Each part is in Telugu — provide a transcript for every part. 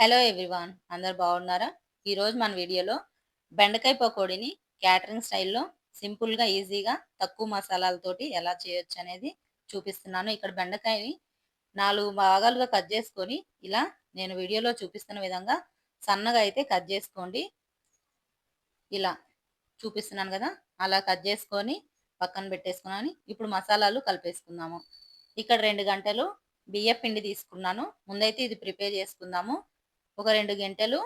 హలో ఎవ్రీవాన్ అందరు బాగున్నారా? ఈరోజు మన వీడియోలో బెండకాయ పకోడీని క్యాటరింగ్ స్టైల్లో సింపుల్గా ఈజీగా తక్కువ మసాలాలతోటి ఎలా చేయొచ్చు అనేది చూపిస్తున్నాను. ఇక్కడ బెండకాయని నాలుగు భాగాలుగా కట్ చేసుకొని ఇలా నేను వీడియోలో చూపిస్తున్న విధంగా సన్నగా అయితే కట్ చేసుకోండి. ఇలా చూపిస్తున్నాను కదా అలా కట్ చేసుకొని పక్కన పెట్టేసుకున్నాను. ఇప్పుడు మసాలాలు కలిపేసుకుందాము. ఇక్కడ రెండు గంటలు బియ్య పిండి తీసుకున్నాను. ముందైతే ఇది ప్రిపేర్ చేసుకుందాము. ఒక రెండు గంటలు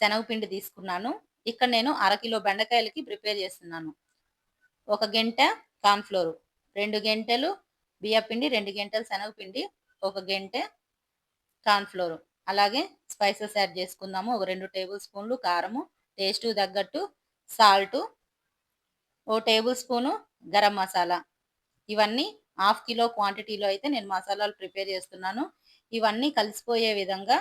శనగపిండి తీసుకున్నాను. ఇక్కడ నేను అరకిలో బెండకాయలకి ప్రిపేర్ చేస్తున్నాను. ఒక గంట కార్న్ఫ్లోర్ రెండు గంటలు బియ్యపిండి రెండు గంటలు శనగపిండి ఒక గంట కార్న్ఫ్లోర్. అలాగే స్పైసెస్ యాడ్ చేసుకుందాము. ఒక రెండు టేబుల్ స్పూన్లు కారము టేస్ట్ తగ్గట్టు సాల్ట్ ఓ టేబుల్ స్పూను గరం మసాలా. ఇవన్నీ హాఫ్ కిలో క్వాంటిటీలో అయితే నేను మసాలాలు ప్రిపేర్ చేస్తున్నాను. ఇవన్నీ కలిసిపోయే విధంగా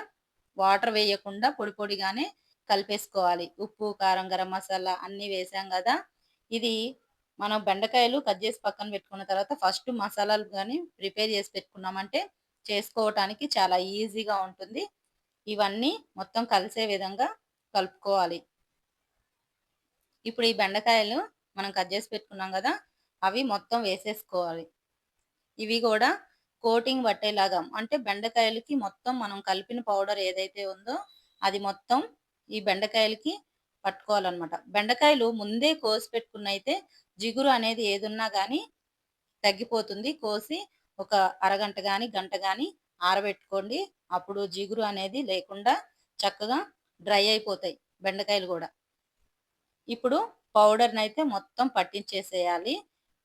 వాటర్ వేయకుండా పొడి పొడిగానే కలిపేసుకోవాలి. ఉప్పు కారం గరం మసాలా అన్నీ వేసాం కదా. ఇది మనం బెండకాయలు కట్ చేసి పక్కన పెట్టుకున్న తర్వాత ఫస్ట్ మసాలాలు కానీ ప్రిపేర్ చేసి పెట్టుకున్నామంటే చేసుకోవటానికి చాలా ఈజీగా ఉంటుంది. ఇవన్నీ మొత్తం కలిసే విధంగా కలుపుకోవాలి. ఇప్పుడు ఈ బెండకాయలు మనం కట్ చేసి పెట్టుకున్నాం కదా అవి మొత్తం వేసేసుకోవాలి. ఇవి కూడా కోటింగ్ పట్టేలాగా అంటే బెండకాయలకి మొత్తం మనం కలిపిన పౌడర్ ఏదైతే ఉందో అది మొత్తం ఈ బెండకాయలకి పట్టుకోవాలన్నమాట. బెండకాయలు ముందే కోసి పెట్టుకున్న అయితే జిగురు అనేది ఏదున్నా కానీ తగ్గిపోతుంది. కోసి ఒక అరగంట కానీ గంట కానీ ఆరబెట్టుకోండి. అప్పుడు జిగురు అనేది లేకుండా చక్కగా డ్రై అయిపోతాయి బెండకాయలు కూడా. ఇప్పుడు పౌడర్ని అయితే మొత్తం పట్టించేసేయాలి.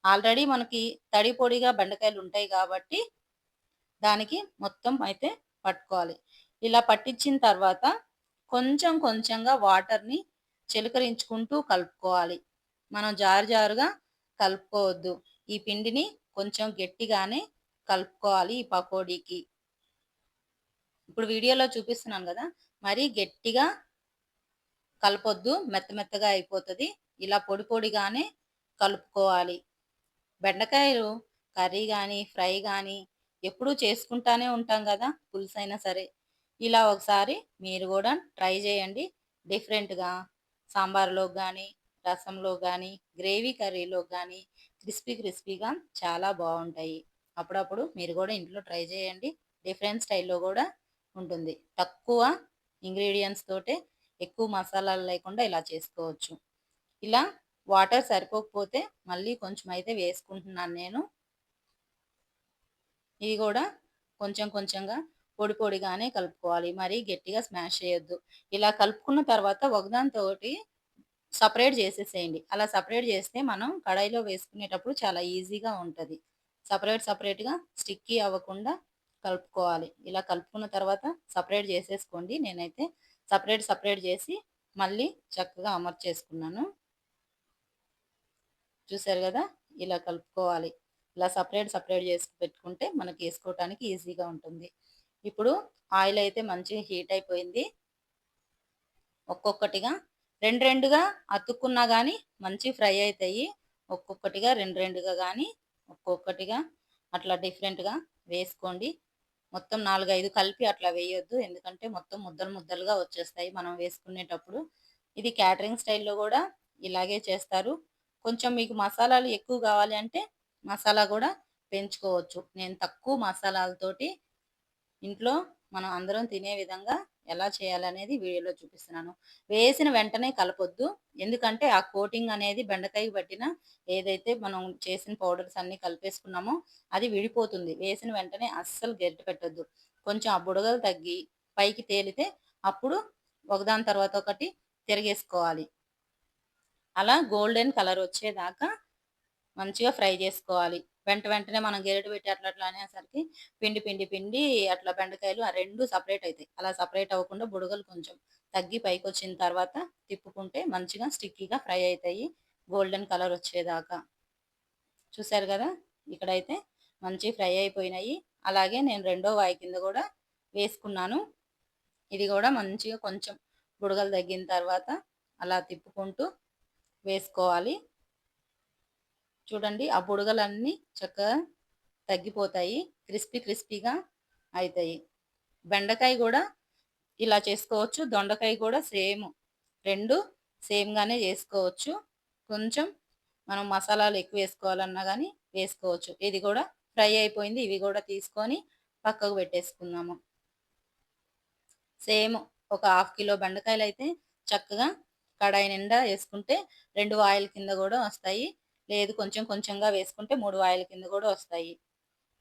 ఆల్రెడీ మనకి తడి పొడిగా బెండకాయలు ఉంటాయి కాబట్టి దానికి మొత్తం అయితే పట్టుకోవాలి. ఇలా పట్టించిన తర్వాత కొంచెం కొంచెంగా వాటర్ని చిలకరించుకుంటూ కలుపుకోవాలి. మనం జారు జారుగా కలుపుకోవద్దు. ఈ పిండిని కొంచెం గట్టిగానే కలుపుకోవాలి ఈ పకోడీకి. ఇప్పుడు వీడియోలో చూపిస్తున్నాను కదా మరీ గట్టిగా కలపొద్దు మెత్త మెత్తగా అయిపోతుంది. ఇలా పొడి పొడిగానే కలుపుకోవాలి. బెండకాయలు కర్రీ కానీ ఫ్రై కానీ ఎప్పుడూ చేసుకుంటానే ఉంటాం కదా పులుసు అయినా సరే. ఇలా ఒకసారి మీరు కూడా ట్రై చేయండి. డిఫరెంట్గా సాంబార్లో కానీ రసంలో కానీ గ్రేవీ కర్రీలో కానీ క్రిస్పీ క్రిస్పీగా చాలా బాగుంటాయి. అప్పుడప్పుడు మీరు కూడా ఇంట్లో ట్రై చేయండి. డిఫరెంట్ స్టైల్లో కూడా ఉంటుంది. తక్కువ ఇంగ్రీడియంట్స్ తోటే ఎక్కువ మసాలాలు లేకుండా ఇలా చేసుకోవచ్చు. ఇలా వాటర్ సరిపోకపోతే మళ్ళీ కొంచెం అయితే వేసుకుంటున్నాను నేను. ఇవి కూడా కొంచెం కొంచెంగా పొడి పొడిగానే కలుపుకోవాలి. మరీ గట్టిగా స్మాష్ చేయొద్దు. ఇలా కలుపుకున్న తర్వాత ఒకదానితోటి సపరేట్ చేసేసేయండి. అలా సపరేట్ చేస్తే మనం కడాయిలో వేసుకునేటప్పుడు చాలా ఈజీగా ఉంటుంది. సపరేట్ సపరేట్గా స్టిక్కీ అవ్వకుండా కలుపుకోవాలి. ఇలా కలుపుకున్న తర్వాత సపరేట్ చేసేసుకోండి. నేనైతే సపరేట్ సపరేట్ చేసి మళ్ళీ చక్కగా అమర్చేసుకున్నాను. చూసారు కదా? ఇలా కలుపుకోవాలి. ఇలా సపరేట్ సపరేట్ చేసి పెట్టుకుంటే మనకి వేసుకోవటానికి ఈజీగా ఉంటుంది. ఇప్పుడు ఆయిల్ అయితే మంచిగా హీట్ అయిపోయింది. ఒక్కొక్కటిగా రెండు రెండుగా అతుక్కున్నా కానీ మంచి ఫ్రై అవుతాయి ఒక్కొక్కటిగా రెండు రెండుగా కానీ ఒక్కొక్కటిగా అట్లా డిఫరెంట్గా వేసుకోండి. మొత్తం నాలుగైదు కలిపి అట్లా వేయొద్దు. ఎందుకంటే మొత్తం ముద్దలు ముద్దలుగా వచ్చేస్తాయి మనం వేసుకునేటప్పుడు. ఇది క్యాటరింగ్ స్టైల్లో కూడా ఇలాగే చేస్తారు. కొంచెం మీకు మసాలాలు ఎక్కువ కావాలి అంటే మసాలా కూడా పెంచుకోవచ్చు. నేను తక్కువ మసాలాలతోటి ఇంట్లో మనం అందరం తినే విధంగా ఎలా చేయాలనేది వీడియోలో చూపిస్తున్నాను. వేసిన వెంటనే కలపొద్దు. ఎందుకంటే ఆ కోటింగ్ అనేది బెండకాయ పట్టిన ఏదైతే మనం చేసిన పౌడర్స్ అన్ని కలిపేసుకున్నామో అది విడిపోతుంది. వేసిన వెంటనే అస్సలు గెరిటి పెట్టొద్దు. కొంచెం ఆ బుడగలు తగ్గి పైకి తేలితే అప్పుడు ఒకదాని తర్వాత ఒకటి తిరిగేసుకోవాలి. అలా గోల్డెన్ కలర్ వచ్చేదాకా మంచిగా ఫ్రై చేసుకోవాలి. వెంట వెంటనే మనం గెరటి పెట్టి అట్లా అట్లా అనేసరికి పిండి పిండి పిండి అట్లా బెండకాయలు ఆ రెండు సపరేట్ అవుతాయి అలా సపరేట్ అవ్వకుండా బుడగలు కొంచెం తగ్గి పైకి వచ్చిన తర్వాత తిప్పుకుంటే మంచిగా స్టిక్కీగా ఫ్రై అవుతాయి గోల్డెన్ కలర్ వచ్చేదాకా. చూసారు కదా? ఇక్కడైతే మంచి ఫ్రై అయిపోయినాయి. అలాగే నేను రెండో వాయి కింద కూడా వేసుకున్నాను. ఇది కూడా మంచిగా కొంచెం బుడగలు తగ్గిన తర్వాత అలా తిప్పుకుంటూ వేసుకోవాలి. చూడండి ఆ బుడగలన్నీ చక్కగా తగ్గిపోతాయి క్రిస్పీ క్రిస్పీగా అవుతాయి బెండకాయ కూడా ఇలా చేసుకోవచ్చు దొండకాయ కూడా సేమ్ రెండు సేమ్గానే చేసుకోవచ్చు. కొంచెం మనం మసాలాలు ఎక్కువ వేసుకోవాలన్నా కానీ వేసుకోవచ్చు. ఇది కూడా ఫ్రై అయిపోయింది ఇవి కూడా తీసుకొని పక్కకు పెట్టేసుకుందాము. సేమ్ ఒక హాఫ్ కిలో బెండకాయలు అయితే చక్కగా కడాయి నిండా వేసుకుంటే రెండు వాయిల్ కింద కూడా వస్తాయి. లేదు కొంచెం కొంచెంగా వేసుకుంటే మూడు వాయిల కింద కూడా వస్తాయి.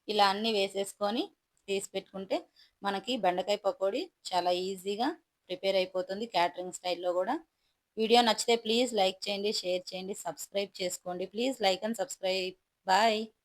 ఇలా అన్నీ వేసేసుకొని తీసి పెట్టుకుంటే మనకి బెండకాయ పకోడీ చాలా ఈజీగా ప్రిపేర్ అయిపోతుంది క్యాటరింగ్ స్టైల్లో కూడా. వీడియో నచ్చితే ప్లీజ్ లైక్ చేయండి షేర్ చేయండి సబ్స్క్రైబ్ చేసుకోండి. Please like and subscribe. Bye.